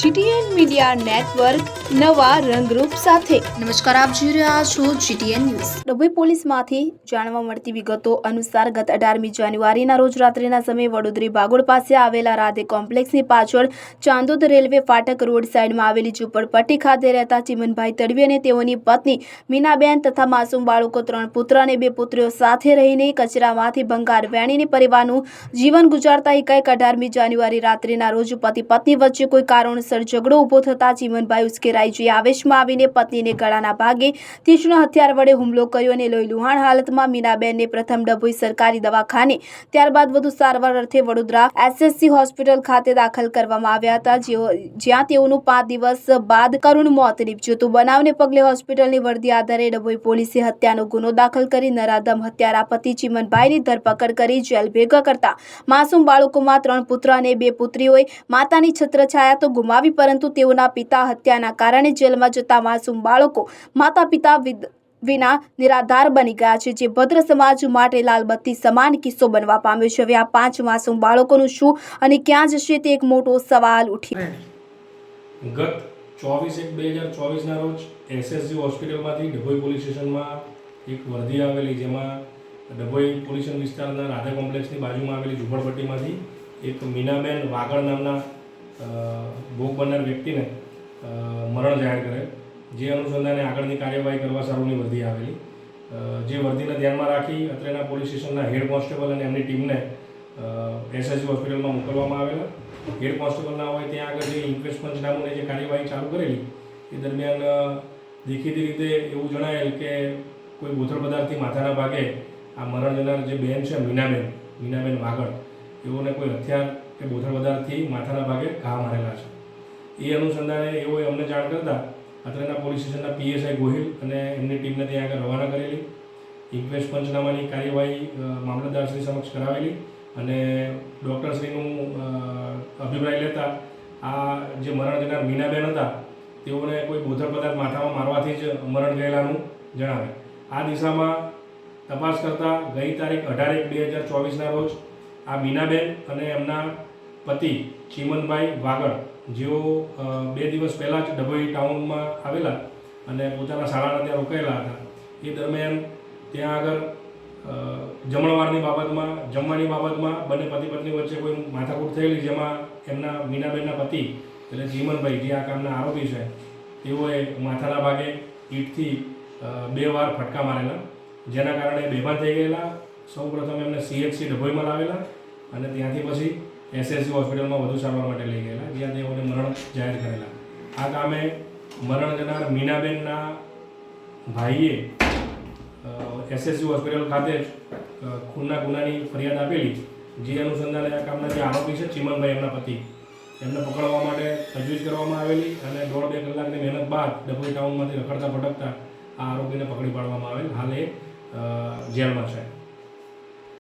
GTN media network નવા રંગરૂપ સાથે. નમસ્કાર આપ જોઈ રહ્યા છો જીટીએન ન્યૂઝ. ડભોઈ પોલીસમાંથી જાણવા મળતી વિગતો અનુસાર ગત અઢારમી જાન્યુઆરીના રોજ રાત્રિના સમયે વડોદરી બાગોળ પાસે આવેલા રાધે કોમ્પ્લેક્સની પાછળ ચાંદોદ રેલવે ફાટક રોડ સાઈડમાં આવેલી ઝુંપડપટ્ટી ખાતે રહેતા ચિમનભાઈ તડવી અને તેઓની પત્ની મીનાબેન તથા માસૂમ બાળકો ત્રણ પુત્ર અને બે પુત્રીઓ સાથે રહીને કચરામાંથી ભંગાર વેણીને પરિવારનું જીવન ગુજારતા એકાએક અઢારમી જાન્યુઆરી રાત્રિના રોજ પતિ પત્ની વચ્ચે કોઈ કારણોસર ઝઘડો ઊભો થતા ચીમનભાઈ ઉશ્કેરાઈ આવેશમાં આવીને પત્નીને ગળાના ભાગે તીક્ષ્ણ હથિયાર વડે હુમલો કર્યો અને લોહી લુહાણ હાલતમાં મીનાબેનને પ્રથમ ડભોઈ સરકારી દવાખાને, ત્યારબાદ વધુ સારવાર અર્થે વડોદરા એસએસસી હોસ્પિટલ ખાતે દાખલ કરવામાં આવ્યા હતા જ્યાં તેઓનું પાંચ દિવસ બાદ કરુણ મોત નીપજ્યું હતું. બનાવને પગલે હોસ્પિટલની વર્દી આધારે ડભોઈ પોલીસે હત્યાનો ગુનો દાખલ કરી નરાધમ હત્યારા પતિ ચીમનભાઈની ધરપકડ કરી જેલ ભેગા કરતા. માસૂમ બાળકોમાં ત્રણ પુત્ર અને બે પુત્રીઓએ માતાની છત્રછાયા તો ગુમાવી પરંતુ તેઓના પિતા હત્યાના કારણે જેલમાં જતા માસૂમ બાળકો માતા પિતા વિના નિરાધાર બની ગયા છે, જે ભદ્ર સમાજ માટે લાલબત્તી સમાન કિસ્સો બનવા પામ્યો છે. હવે આ પાંચ માસૂમ બાળકોનું શું અને ક્યાં જશે તે એક મોટો સવાલ ઉઠી ગત ચોવીસ એક બે હજાર ચોવીસના રોજ એસએસજી હોસ્પિટલમાંથી ડભોઈ પોલીસ સ્ટેશનમાં એક વર્દી આવેલી, જેમાં ડભોઈ પોલીસ વિસ્તારના રાધા કોમ્પ્લેક્સની બાજુમાં આવેલી ઝુંપડપટ્ટીમાંથી એક મીનાબેન વાગડ નામના ભોગ બનનાર વ્યક્તિને મરણ જાહેર કરેલ જે અનુસંધાને આગળની કાર્યવાહી કરવા સારુંની વર્દી આવેલી. જે વર્દીને ધ્યાનમાં રાખી અત્રેના પોલીસ સ્ટેશનના હેડ કોન્સ્ટેબલ અને એમની ટીમને એસએસજી હોસ્પિટલમાં મોકલવામાં આવેલા. હેડ કોન્સ્ટેબલ હોય ત્યાં આગળ જે ઇન્ક્વેસ્ટ પંચનામુની જે કાર્યવાહી ચાલુ કરેલી, એ દરમિયાન દેખીતી રીતે એવું જણાયેલ કે કોઈ બોથડ પદાર્થથી માથાના ભાગે આ મરણ જનાર જે બેન છે, મીનાબેન મીનાબેન વાગડ, એઓને કોઈ હથિયાર કે બોથડ પદાર્થથી માથાના ભાગે ઘા મારેલા છે. એ અનુસંધાને એઓએ અમને જાણ કરતા અત્રેના પોલીસ સ્ટેશનના પીએસઆઈ ગોહિલ અને એમની ટીમને ત્યાં આગળ રવાના કરેલી. ઇન્ક્વેસ્ટ પંચનામાની કાર્યવાહી મામલતદારશ્રી સમક્ષ કરાવેલી અને ડૉક્ટરશ્રીનું અભિપ્રાય લેતા આ જે મરણ જનાર મીનાબેન હતા, તેઓને કોઈ બોધર પદાર્થ માથામાં મારવાથી જ મરણ ગયેલાનું જણાવે. આ દિશામાં તપાસ કરતા ગઈ તારીખ અઢાર એક બે હજાર ચોવીસના રોજ આ મીનાબેન અને એમના પતિ ચીમનભાઈ વાગડ, જેઓ બે દિવસ પહેલાં જ ડભોઈ ટાઉનમાં આવેલા અને પોતાના શાળાના ત્યાં રોકાયેલા હતા. એ દરમિયાન ત્યાં આગળ જમણવારની બાબતમાં, જમવાની બાબતમાં બંને પતિ પત્ની વચ્ચે કોઈ માથાકૂટ થયેલી, જેમાં એમના મીનાબેનના પતિ એટલે ચીમનભાઈ, જે આ કામના આરોપી છે, તેઓએ માથાના ભાગે ઈંટથી બે વાર ફટકા મારેલા, જેના કારણે બેભાન થઈ ગયેલા. સૌપ્રથમ એમને સીએચસી ડભોઈમાં લાવેલા અને ત્યાંથી પછી એસએસસી હોસ્પિટલમાં વધુ સારવાર માટે લઈ ગયેલા. જ્યાં તેઓને મરણ જાહેર કરેલા. આ કામે મરણ જનાર મીનાબેનના ભાઈએ એસએસસી હોસ્પિટલ ખાતે ખૂનના ગુનાની ફરિયાદ આપેલી. જે અનુસંધાને આ કામના જે આરોપી છે, ચિમનભાઈ એમના પતિ. એમને પકડવા માટે તજવીજ કરવામાં આવેલી અને દોઢ બે કલાકની મહેનત બાદ ડભોઈ ટાઉનમાંથી રખડતા ભટકતા આ આરોપીને પકડી પાડવામાં આવેલ. હાલ એ જેલમાં છે.